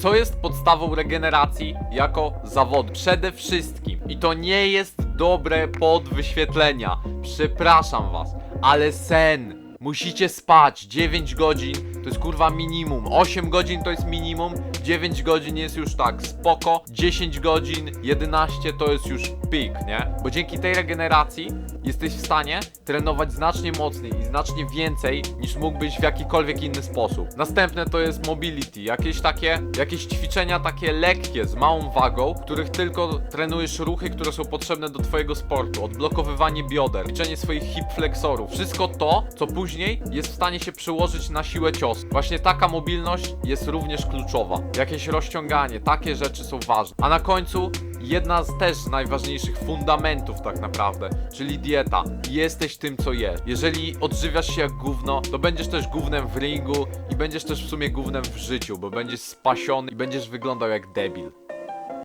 Co jest podstawą regeneracji jako zawodu? Przede wszystkim, i to nie jest dobre pod wyświetlenia, przepraszam was, ale sen. Musicie spać 9 godzin, to jest kurwa minimum. 8 godzin to jest minimum, 9 godzin jest już tak spoko, 10 godzin, 11 to jest już pik, nie? Bo dzięki tej regeneracji jesteś w stanie trenować znacznie mocniej i znacznie więcej niż mógłbyś w jakikolwiek inny sposób. Następne to jest mobility, jakieś takie, jakieś ćwiczenia takie lekkie, z małą wagą, których tylko trenujesz ruchy, które są potrzebne do twojego sportu, odblokowywanie bioder, ćwiczenie swoich hip flexorów, wszystko to, co później jest w stanie się przełożyć na siłę ciosu. Właśnie taka mobilność jest również kluczowa. Jakieś rozciąganie, takie rzeczy są ważne. A na końcu jedna z też najważniejszych fundamentów tak naprawdę, czyli dieta. Jesteś tym, co jesz. Jeżeli odżywiasz się jak gówno, to będziesz też gównem w ringu i będziesz też w sumie gównem w życiu, bo będziesz spasiony i będziesz wyglądał jak debil.